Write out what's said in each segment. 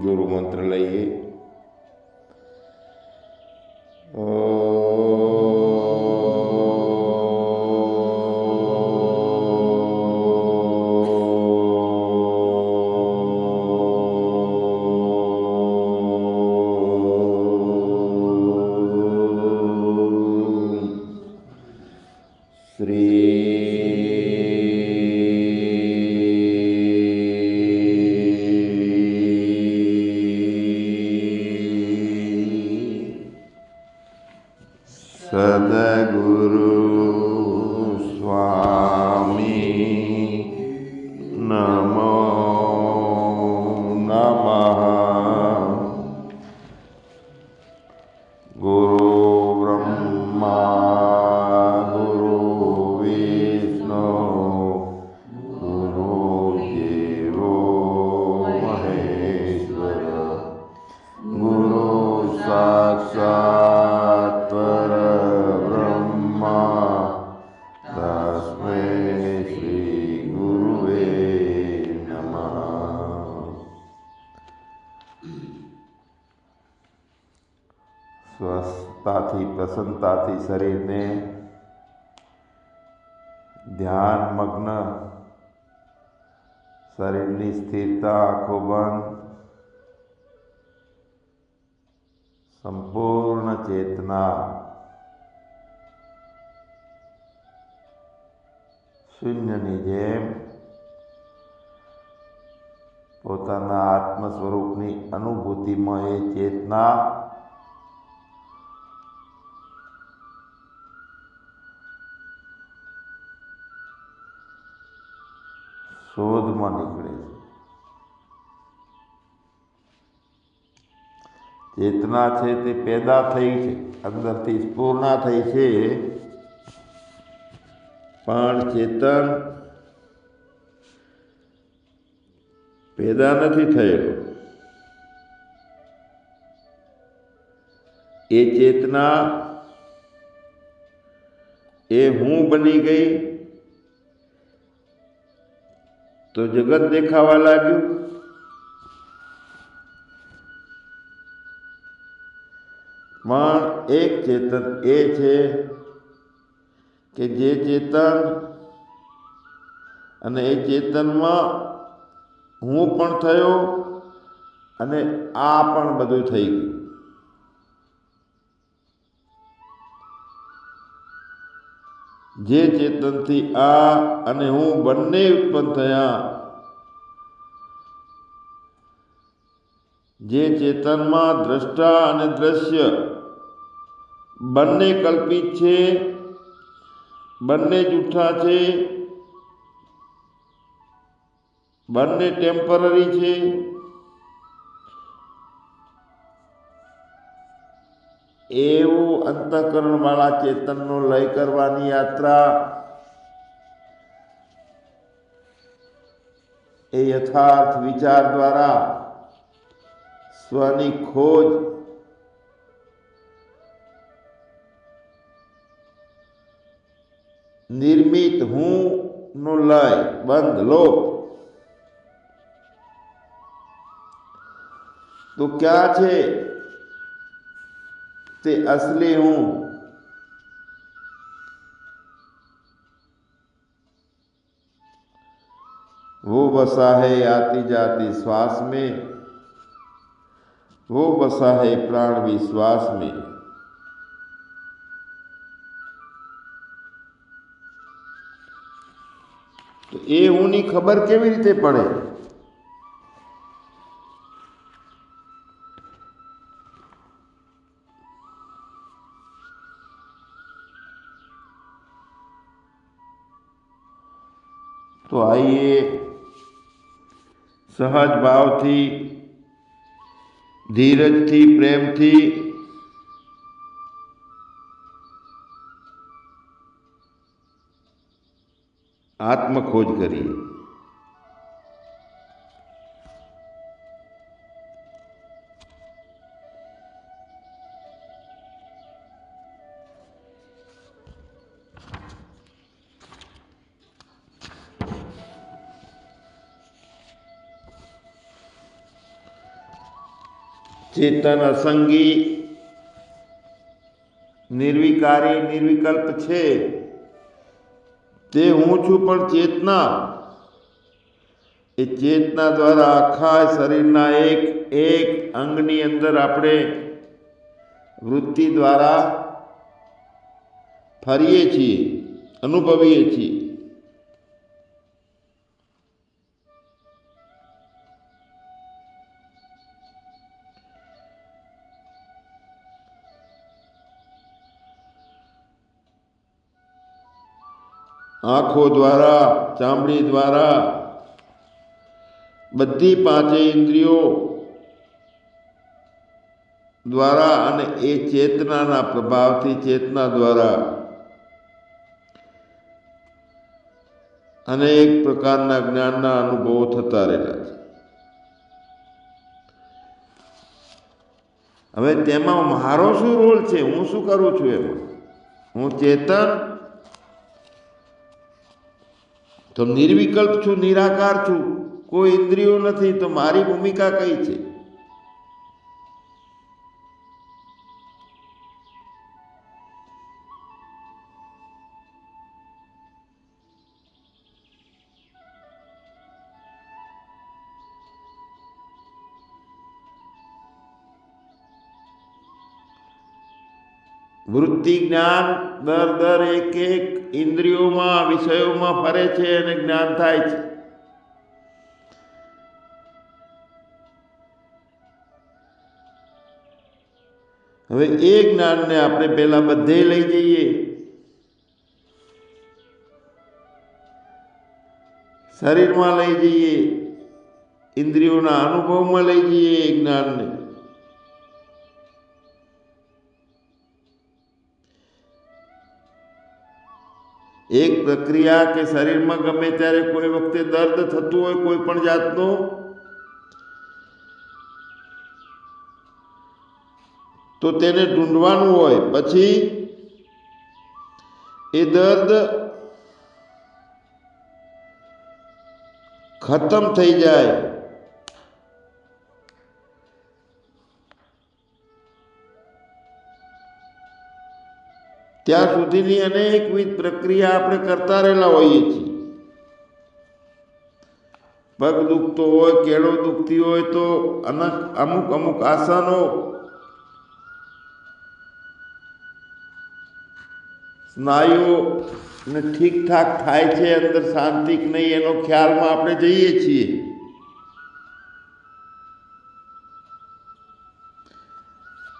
guru mantraleye શરીરને ધ્યાન, મગ્ન, શરીરની સ્થિરતા, આંખો બંધ, સંપૂર્ણ ચેતના. શૂન્યની જેમ પોતાના આત્મ સ્વરૂપની અનુભૂતિમાં એ ચેતના શોધમાં નીકળે છે. ચેતના છે તે પેદા થઈ છે, અંદરથી પૂર્ણ થઈ છે. પણ ચેતન પેદા નથી થયેલો. એ ચેતના એ હું બની ગઈ તો જગત દેખાવા લાગ્યું. પણ એક ચેતન એ છે કે જે ચેતન અને એ ચેતનમાં હું પણ થયો અને આ પણ બધું થઈ ગયું. જે ચેતનથી આ અને હું બંને ઉત્પન્ન થયા. જે ચેતનમાં દ્રષ્ટા અને દ્રશ્ય બંને કલ્પિત છે, બંને જૂઠા છે, બંને ટેમ્પરરી છે. એવું અંતઃકરણ વાળા ચેતનનો લય કરવાની યાત્રા એ યથાર્થ વિચાર દ્વારા સ્વની ખોજ નિર્મિત હું નો લય, બંધ, લોપ. તો ક્યાં છે? તે असली हूं वो बसा है आती जाती श्वास में वो बसा है प्राण विश्वास में તો એ હુંની ખબર કેવી રીતે પડે સહજ ભાવથી ધીરજથી પ્રેમથી આત્મખોજ કરીએ. ચેતન અસંગી, નિર્વિકારી, નિર્વિકલ્પ છે. તે હું છું પણ ચેતના. એ ચેતના દ્વારા આખા શરીરના એક એક અંગની અંદર આપણે વૃત્તિ દ્વારા ફરીએ છીએ, અનુભવીએ છીએ. આંખો દ્વારા, ચામડી દ્વારા, બધી પાંચે ઇન્દ્રિયો દ્વારા અને એ ચેતનાના પ્રભાવથી, ચેતના દ્વારા અનેક પ્રકારના જ્ઞાનના અનુભવો થતા રહેલા છે. હવે તેમાં મારો શું રોલ છે? હું શું કરું છું એમાં? હું ચેતન તો નિર્વિકલ્પ છું, નિરાકાર છું. કોઈ ઇન્દ્રિયો નથી, તો મારી ભૂમિકા કઈ છે? વૃત્તિ જ્ઞાન દર દર એક એક ઇન્દ્રિયોમાં, વિષયોમાં ફરે છે અને જ્ઞાન થાય છે. હવે એ જ્ઞાનને આપણે પહેલા બધે લઈ જઈએ. શરીરમાં લઈ જઈએ. ઇન્દ્રિયોના અનુભવમાં લઈ જઈએ એ જ્ઞાનને. એક પ્રક્રિયા કે શરીરમાં ગમે ત્યારે કોઈ વખતે દર્દ થતું હોય, કોઈ પણ જાતનું, તો તેને ઢૂંઢવાનું હોય. પછી એ દર્દ ખતમ થઈ જાય. ત્યાં સુધીની અનેકવિધ પ્રક્રિયા આપણે કરતા રહેલા હોઈએ છીએ. પગ દુખતો હોય, કેળો દુખતી હોય તો અમુક અમુક આસનો સ્નાયુઓ ને ઠીકઠાક થાય છે, અંદર શાંતિ નહીં એનો ખ્યાલમાં આપણે જઈએ છીએ.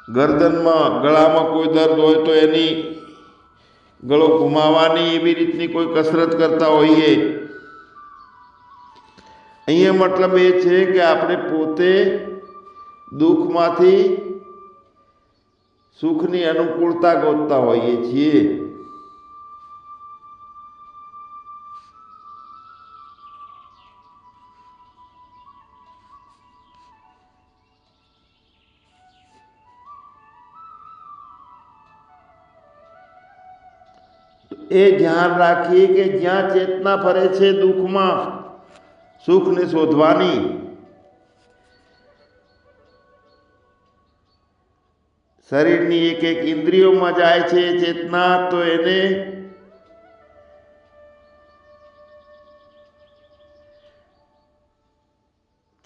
ગરદનમાં, ગળામાં કોઈ દર્દ હોય તો એની ગળો ઘુમાવાની એવી રીતની કોઈ કસરત કરતા હોઈએ. અહીંયા મતલબ એ છે કે આપણે પોતે દુઃખમાંથી સુખની અનુકૂળતા ગોતતા હોઈએ છીએ. એ ધ્યાન રાખીએ કે જ્યાં ચેતના ફરે છે દુઃખમાં, સુખને શોધવાની. શરીરની એક એક ઇન્દ્રિયોમાં જાય છે ચેતના, તો એને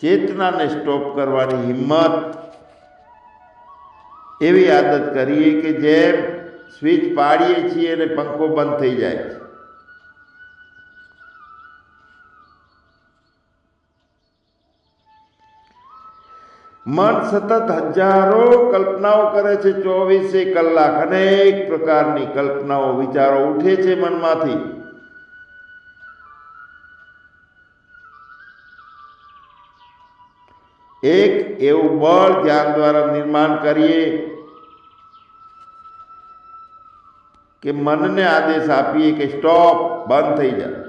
ચેતનાને સ્ટોપ કરવાની હિંમત. એવી આદત કરીએ કે જેમ સ્વિચ પાડીએ છીએ અને પંખો બંધ થઈ જાય છે. મન સતત હજારો કલ્પનાઓ કરે છે ચોવીસે કલાક. અનેક પ્રકારની કલ્પનાઓ, વિચારો ઉઠે છે મનમાંથી. એક એવું બળ ધ્યાન દ્વારા નિર્માણ કરીએ કે મનને આદેશ આપીએ કે સ્ટોપ બંધ થઈ જાય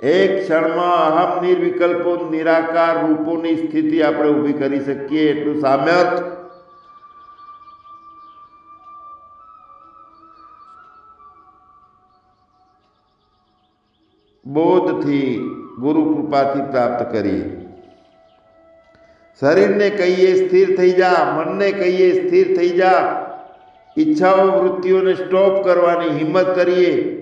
એક ક્ષણમાં અહમ નિર્વિકલ્પો નિરાકાર રૂપોની સ્થિતિ આપણે ઊભી કરી શકીએ એટલું સામર્થ બોધથી ગુરુ કૃપાથી પ્રાપ્ત કરીએ શરીરને કહીએ સ્થિર થઈ જા મનને કહીએ સ્થિર થઈ જા. ઈચ્છાઓ, વૃત્તિઓને સ્ટોપ કરવાની હિંમત કરીએ.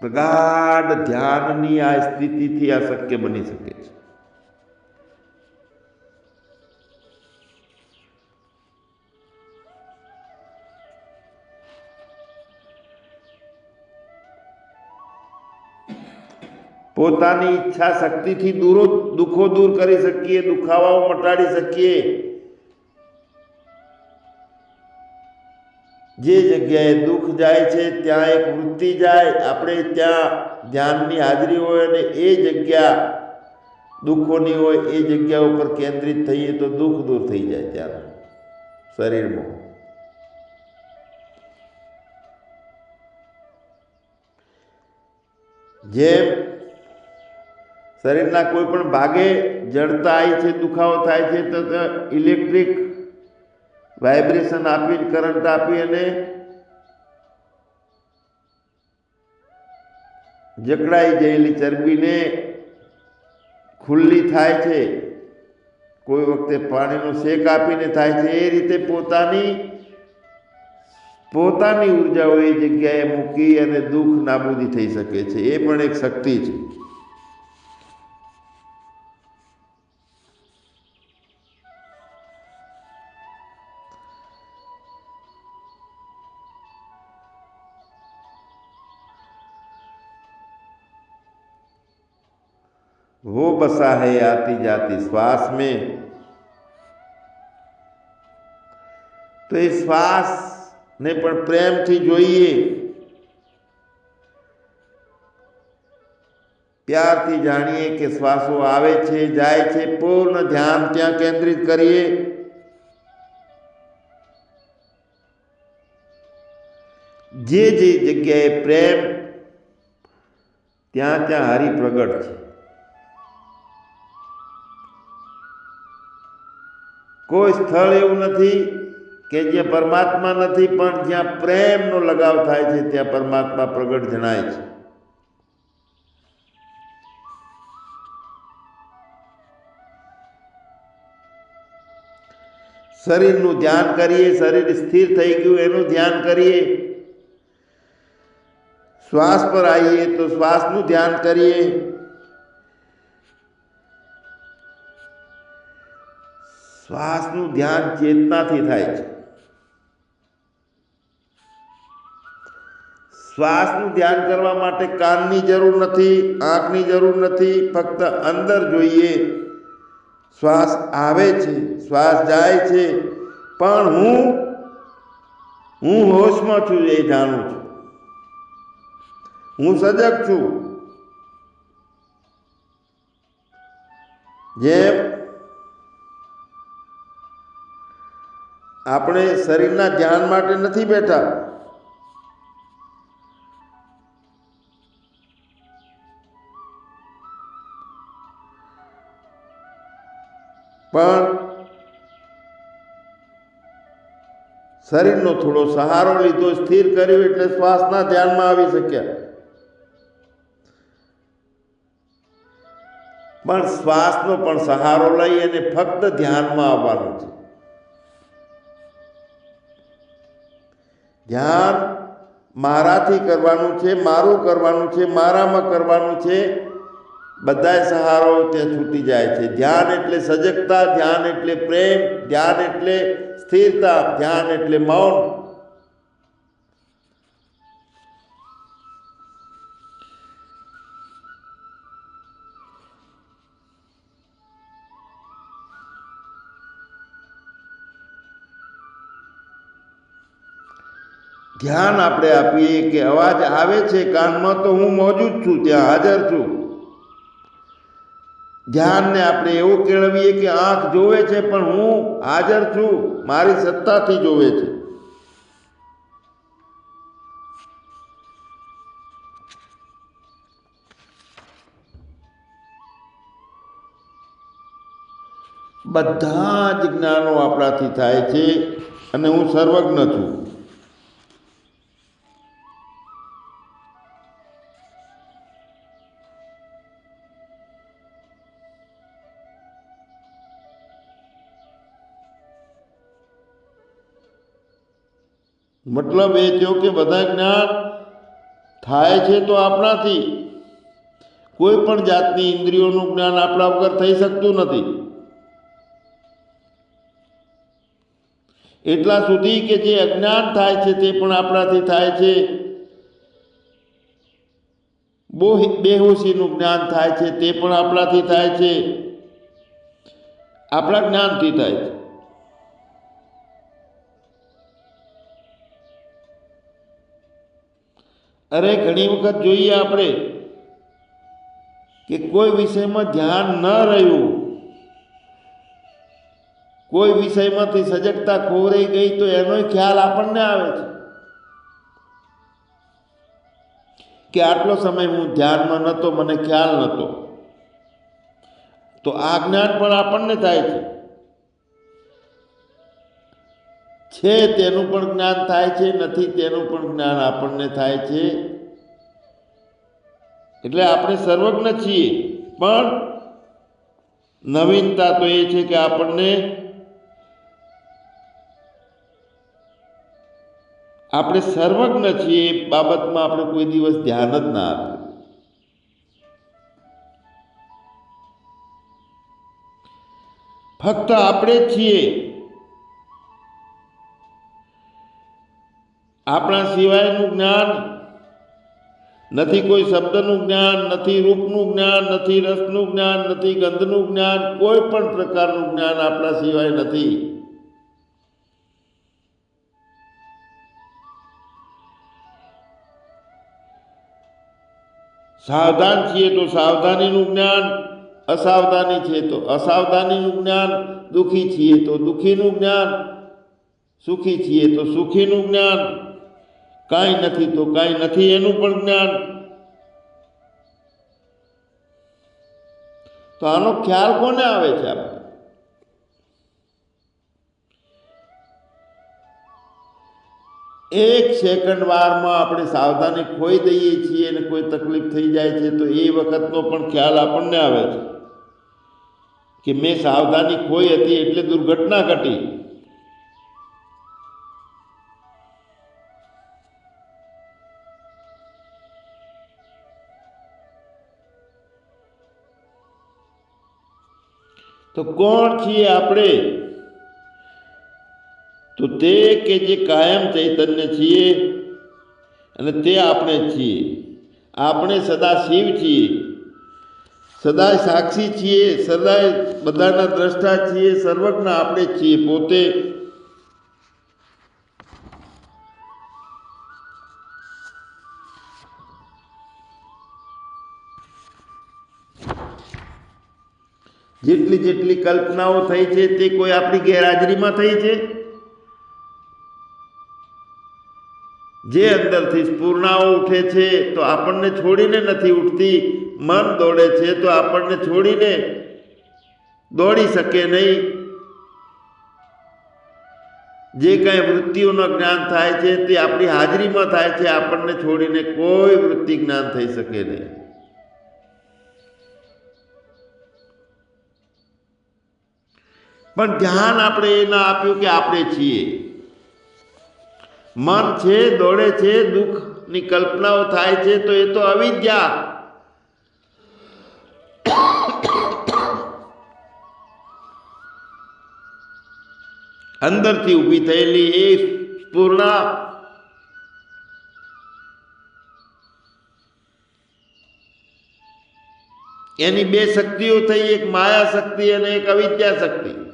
પ્રગાઢ ધ્યાનની આ સ્થિતિથી આ શક્ય બની શકે છે. પોતાની ઈચ્છા શક્તિથી દૂરો દુઃખો દૂર કરી શકીએ, દુખાવાઓ મટાડી શકીએ. જે જગ્યાએ દુઃખ જાય છે, ત્યાં એક વૃત્તિ જાય. આપણે ત્યાં ધ્યાનની હાજરી હોય અને એ જગ્યા દુઃખોની હોય, એ જગ્યા ઉપર કેન્દ્રિત થઈએ તો દુઃખ દૂર થઈ જાય ત્યાં શરીરમાં જેમ શરીરના કોઈ પણ ભાગે જડતા આવી છે, દુખાવો થાય છે, તો ઇલેક્ટ્રિક વાઇબ્રેશન આપી, કરંટ આપી અને જકડાઈ ગયેલી ચરબીને ખુલ્લી થાય છે. કોઈ વખતે પાણીનો શેક આપીને થાય છે. એ રીતે પોતાની પોતાની ઉર્જાઓ એ જગ્યાએ મૂકી અને દુઃખ નાબૂદી થઈ શકે છે. એ પણ એક શક્તિ છે. बसा है आती जाती श्वास में તો એ શ્વાસ ને પણ પ્રેમથી જોઈએ પ્યારથી જાણીએ કે શ્વાસો આવે છે જાય છે પૂર્ણ ધ્યાન ત્યાં કેન્દ્રિત કરીએ જે જે જગ્યાએ પ્રેમ ત્યાં ત્યાં હરિ પ્રગટ છે કોઈ સ્થળ એવું નથી કે જ્યાં પરમાત્મા નથી, પણ જ્યાં પ્રેમનો લગાવ થાય છે, ત્યાં પરમાત્મા પ્રગટ જણાય છે. શરીરનું ધ્યાન કરીએ, શરીર સ્થિર થઈ ગયું, એનું ધ્યાન કરીએ. શ્વાસ પર આવીએ તો શ્વાસનું ધ્યાન કરીએ. શ્વાસનું ધ્યાન ચેતનાથી થાય છે. શ્વાસનું ધ્યાન કરવા માટે કાનની જરૂર નથી, આંખની જરૂર નથી, ફક્ત અંદર જોઈએ. શ્વાસ આવે છે, શ્વાસ જાય છે, પણ હું હું હોશમાં છું એ જાણું છું. હું સજગ છું. જેમ આપણે શરીરના ધ્યાન માટે નથી બેઠા. પણ શરીરનો થોડો સહારો લીધો, સ્થિર કર્યું એટલે શ્વાસના ધ્યાનમાં આવી શક્યા. પણ શ્વાસનો પણ સહારો લઈ અને ફક્ત ધ્યાનમાં આવવાનું છે. ધ્યાન મારાથી કરવાનું છે, મારું કરવાનું છે, મારામાં કરવાનું છે, બધાય સહારો ત્યાં છૂટી જાય છે. ધ્યાન એટલે સજગતા, ધ્યાન એટલે પ્રેમ, ધ્યાન એટલે સ્થિરતા, ધ્યાન એટલે મૌન. ધ્યાન આપણે આપીએ કે અવાજ આવે છે, કાનમાં તો હું મોજૂદ છું, ત્યાં હાજર છું. ધ્યાનને આપણે એવું કેળવીએ કે આંખ જોવે છે, પણ હું હાજર છું, મારી સત્તાથી જોવે છે. બધા જ જ્ઞાનો આપણાથી થાય છે, અને હું સર્વજ્ઞ છું. મતલબ એ થયો કે બધા જ્ઞાન થાય છે તો આપણાથી. કોઈ પણ જાતની ઇન્દ્રિયોનું જ્ઞાન આપણા વગર થઈ શકતું નથી. એટલા સુધી કે જે અજ્ઞાન થાય છે તે પણ આપણાથી થાય છે. બહુ, બેહોશીનું જ્ઞાન થાય છે તે પણ આપણાથી થાય છે. આપણા જ્ઞાનથી થાય છે. અરે, ઘણી વખત જોઈએ આપણે કે કોઈ વિષયમાં ધ્યાન ન રહ્યું, કોઈ વિષયમાંથી સજગતા ખોરાઈ ગઈ તો એનો ખ્યાલ આપણને આવે છે. કે આટલો સમય હું ધ્યાનમાં નહોતો મને ખ્યાલ નહોતો તો આ જ્ઞાન પણ આપણને થાય છે. છે તેનું પણ જ્ઞાન થાય છે, નથી તેનું પણ જ્ઞાન આપણને થાય છે. એટલે આપણે સર્વજ્ઞ છીએ, પણ નવીનતા તો એ છે કે આપણને આપણે સર્વજ્ઞ છીએ એ બાબતમાં આપણે કોઈ દિવસ ધ્યાન જ ના આપ્યું ફક્ત આપણે છીએ. આપણા સિવાયનું જ્ઞાન નથી કોઈ શબ્દનું જ્ઞાન, નથી રૂપનું જ્ઞાન, નથી રસનું જ્ઞાન, નથી ગંધનું જ્ઞાન, કોઈ પણ પ્રકારનું જ્ઞાન આપણા સિવાય નથી. સાવધાન છીએ તો સાવધાનીનું જ્ઞાન, અસાવધાની છે તો અસાવધાનીનું જ્ઞાન, દુઃખી છીએ તો દુઃખીનું જ્ઞાન, સુખી છીએ તો સુખીનું જ્ઞાન. કાંઈ નથી તો કાંઈ નથી, એનું પણ જ્ઞાન. તો આનો ખ્યાલ કોને આવે છે આપણે? એક સેકન્ડ વારમાં આપણે સાવધાની ખોઈ દઈએ છીએ અને કોઈ તકલીફ થઈ જાય છે તો એ વખતનો પણ ખ્યાલ આપણને આવે છે કે મેં સાવધાની ખોઈ હતી એટલે દુર્ઘટના ઘટી. તો કોણ છીએ આપણે? તો તે કે જે કાયમ ચૈતન્ય છીએ અને તે આપણે છીએ. આપણે સદા શિવ છીએ. સદાય સાક્ષી છીએ. સદાય બધાના દ્રષ્ટા છીએ. સર્વજ્ઞ આપણે છીએ પોતે. જેટલી જેટલી કલ્પનાઓ થઈ છે તે કોઈ આપણી ગેરહાજરીમાં થઈ છે? જે અંદરથી સ્ફૂર્ણાઓ ઉઠે છે તો આપણને છોડીને નથી ઉઠતી. મન દોડે છે તો આપણને છોડીને દોડી શકે નહીં. જે કાંઈ વૃત્તિઓનું જ્ઞાન થાય છે તે આપણી હાજરીમાં થાય છે. આપણને છોડીને કોઈ વૃત્તિ જ્ઞાન થઈ શકે નહીં. પણ ધ્યાન આપણે એ ના આપ્યું કે આપણે છીએ. મન છે, દોડે છે, દુઃખની કલ્પનાઓ થાય છે, તો એ તો અવિદ્યા. અંદરથી ઊભી થયેલી એ પૂર્ણા. એની બે શક્તિઓ થઈ, એક માયા શક્તિ અને એક અવિદ્યા શક્તિ.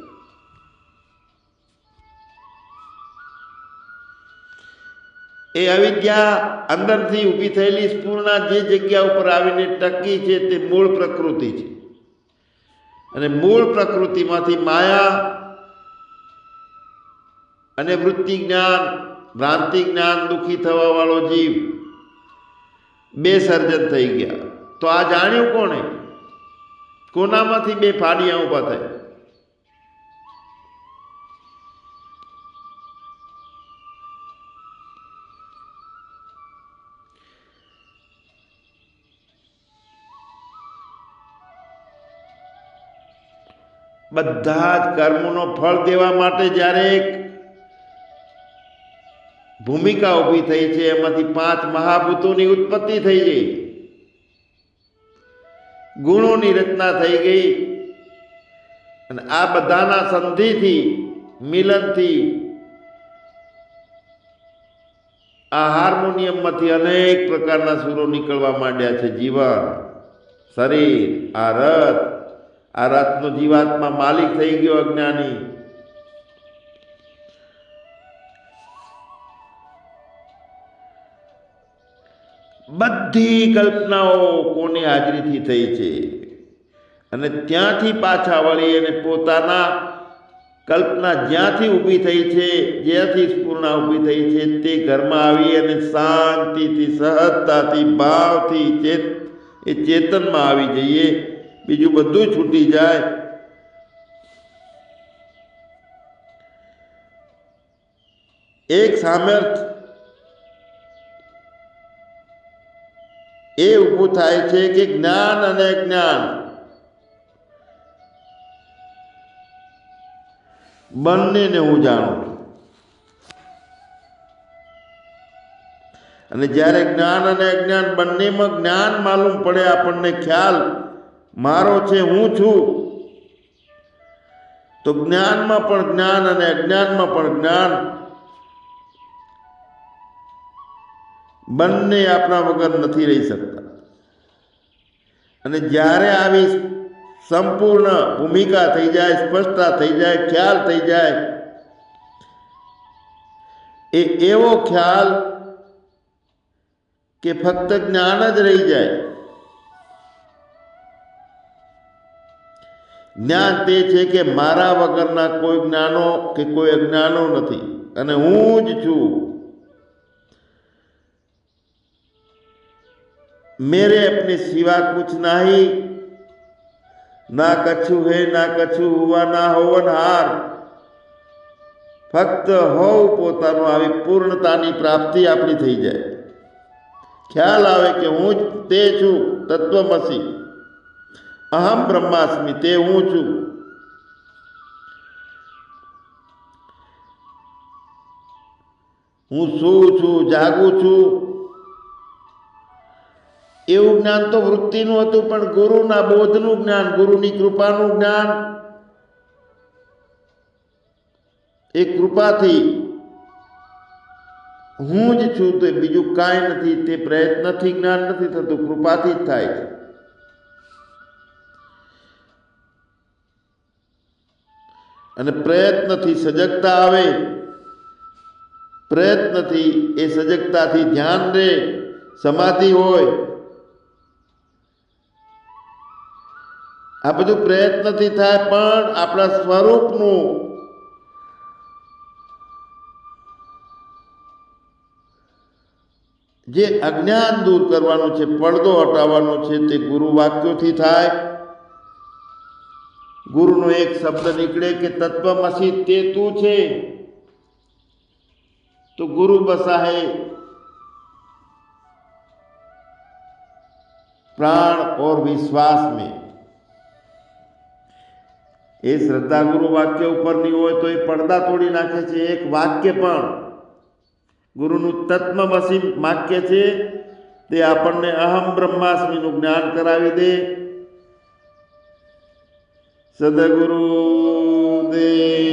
એ અવિદ્યા અંદરથી ઊભી થયેલી સ્ફૂર્ણા જે જગ્યા ઉપર આવીને ટકી છે તે મૂળ પ્રકૃતિ છે. અને મૂળ પ્રકૃતિમાંથી માયા અને વૃત્તિ જ્ઞાન, ભ્રાંતિ જ્ઞાન, દુઃખી થવાવાળો જીવ બે સર્જન થઈ ગયા. તો આ જાણ્યું કોણે? કોનામાંથી બે ફાડિયા ઊભા થયા? બધા જ કર્મોનો ફળ દેવા માટે જ્યારે એક ભૂમિકા ઊભી થઈ છે, એમાંથી પાંચ મહાભૂતોની ઉત્પત્તિ થઈ ગઈ. ગુણોની રચના થઈ ગઈ. અને આ બધાના સંધિથી, મિલનથી, આ હાર્મોનિયમમાંથી અનેક પ્રકારના સુરો નીકળવા માંડ્યા છે. જીવન, શરીર, આ રથ આ રાતનો જીવાત્મા માલિક થઈ ગયો અજ્ઞાની. બધી કલ્પનાઓ કોની હાજરીથી થઈ છે? અને ત્યાંથી પાછા વળી અને પોતાના કલ્પના જ્યાંથી ઊભી થઈ છે, જ્યાંથી સ્ફૂર્ણા ઊભી થઈ છે, તે ઘરમાં આવી અને શાંતિથી, સહજતાથી, ભાવથી, ચેત, એ ચેતનમાં આવી જઈએ. બીજું બધું છૂટી જાય. એક સામર્થ એ ઊભું થાય છે કે જ્ઞાન અને જ્ઞાન. બંનેને હું જાણું છું. અને જ્યારે જ્ઞાન અને અજ્ઞાન બંનેમાં જ્ઞાન માલુમ પડે આપણને ખ્યાલ મારો છે, હું છું. તો જ્ઞાનમાં પણ જ્ઞાન અને અજ્ઞાનમાં પણ જ્ઞાન. બંને આપણા વગર નથી રહી શકતા. અને જ્યારે આવી સંપૂર્ણ ભૂમિકા થઈ જાય, સ્પષ્ટતા થઈ જાય, ખ્યાલ થઈ જાય, એ એવો ખ્યાલ કે ફક્ત જ્ઞાન જ રહી જાય. જ્ઞાન તે છે કે મારા વગરના કોઈ જ્ઞાનો કે કોઈ અજ્ઞાનો નથી. અને હું જ છું. મેરે અપને સિવા કુછ નહીં. ના કછું હે, ના કછું હોવા ના હોવન હાર. ફક્ત હોવ પોતાનું આવી પૂર્ણતાની પ્રાપ્તિ આપણી થઈ જાય. ખ્યાલ આવે કે હું જ તે છું તત્વમસી. અહમ બ્રહ્માસ્મિ, તે હું છું. હું શું છું, જાગું છું? એવું જ્ઞાન તો વૃત્તિનું હતું, પણ ગુરુના બોધનું જ્ઞાન, ગુરુની કૃપાનું જ્ઞાન, એ કૃપાથી હું જ છું, તો બીજું કાંઈ નથી, તે પ્રયત્નથી જ્ઞાન નથી થતું, કૃપાથી જ થાય છે. અને પ્રયત્નથી સજગતા આવે. પ્રયત્નથી એ સજગતાથી ધ્યાન રહે સમાધિ હોય. આ બધું પ્રયત્નથી થાય પણ આપણા સ્વરૂપનું જે અજ્ઞાન દૂર કરવાનું છે, પડદો હટાવવાનો છે, તે ગુરુ વાક્યોથી થાય. ગુરુનો એક શબ્દ નીકળે કે તત્વમસી તે તું છે તો ગુરુ બસાહે प्राण और विश्वास में એ શ્રદ્ધા ગુરુ વાક્ય ઉપરની હોય તો એ પડદા તોડી નાખે છે એક વાક્ય પણ ગુરુનું તત્વમસી વાક્ય છે તે આપણને અહમ બ્રહ્માસ્મિનું જ્ઞાન કરાવી દે સદગુરુ દેવ